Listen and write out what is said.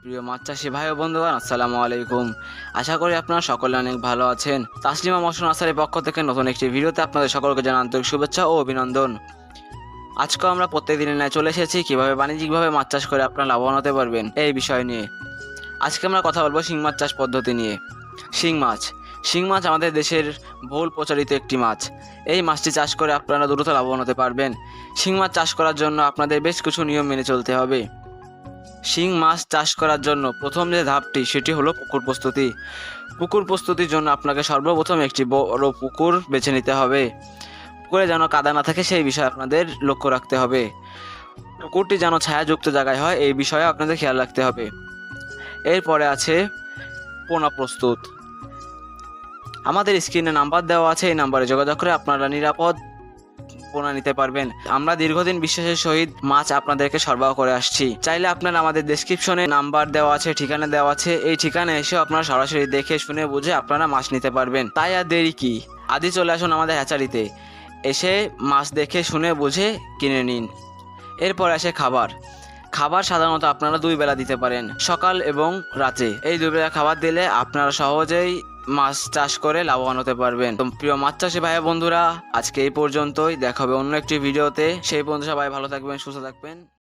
প্রিয় মাছ চাষি ভাই ও বন্ধুগণ, আসসালামু আলাইকুম। আশা করি আপনারা সকলে অনেক ভালো আছেন। তাসলিমা মশন আসারের পক্ষ থেকে নতুন একটি ভিডিওতে আপনাদের সকলকে জানান আন্তরিক শুভেচ্ছা ও অভিনন্দন। আজকে আমরা প্রত্যেক দিনের ন্যায় চলে এসেছি, কীভাবে বাণিজ্যিকভাবে মাছ চাষ করে আপনারা লাভবান হতে পারবেন এই বিষয় নিয়ে। আজকে আমরা কথা বলব শিং মাছ চাষ পদ্ধতি নিয়ে। শিং মাছ। শিং মাছ আমাদের দেশের বহুল প্রচারিত একটি মাছ। এই মাছটি চাষ করে আপনারা দ্রুত লাভবান হতে পারবেন। শিং মাছ চাষ করার জন্য আপনাদের বেশ কিছু নিয়ম মেনে চলতে হবে। শিং মাছ চাষ করার জন্য প্রথম যে ধাপটি, সেটি হলো পুকুর প্রস্তুতি। পুকুর প্রস্তুতির জন্য আপনাকে সর্বপ্রথম একটি বড় পুকুর বেছে নিতে হবে। পুকুরে যেন কাদা না থাকে, সেই বিষয়ে আপনাদের লক্ষ্য রাখতে হবে। পুকুরটি যেন ছায়াযুক্ত জায়গায় হয়, এই বিষয়ে আপনাদের খেয়াল রাখতে হবে। এরপরে আছে পোনা প্রস্তুত। আমাদের স্ক্রিনে নাম্বার দেওয়া আছে, এই নাম্বারে যোগাযোগ করে আপনারা নিরাপদ পোনা নিতে পারবেন। আমরা দীর্ঘদিন বিশ্বাসের সহিত মাছ আপনাদেরকে সরবরাহ করে আসছি। চাইলে আপনারা আমাদের ডেসক্রিপশনে নাম্বার দেওয়া আছে, ঠিকানা দেওয়া আছে। এই ঠিকানা এসে আপনারা সরাসরি দেখে, শুনে, বুঝে আপনারা মাছ নিতে পারবেন। তাই আর দেরি কি? আদি চলে আসুন আমাদের হ্যাচারিতে এসে মাছ দেখে, শুনে, বুঝে কিনে নিন। এরপর আসে খাবার। খাবার সাধারণত আপনারা দুই বেলা দিতে পারেন, সকাল এবং রাতে। এই দুই বেলা খাবার দিলে আপনারা সহজেই মাছ চাষ করে লাভবান হতে পারবেন। তো প্রিয় মাছ চাষি ভাই বন্ধুরা, আজকে এই পর্যন্তই। দেখা হবে অন্য একটি ভিডিওতে। সেই পর্যন্ত সবাই ভালো থাকবেন, সুস্থ থাকবেন।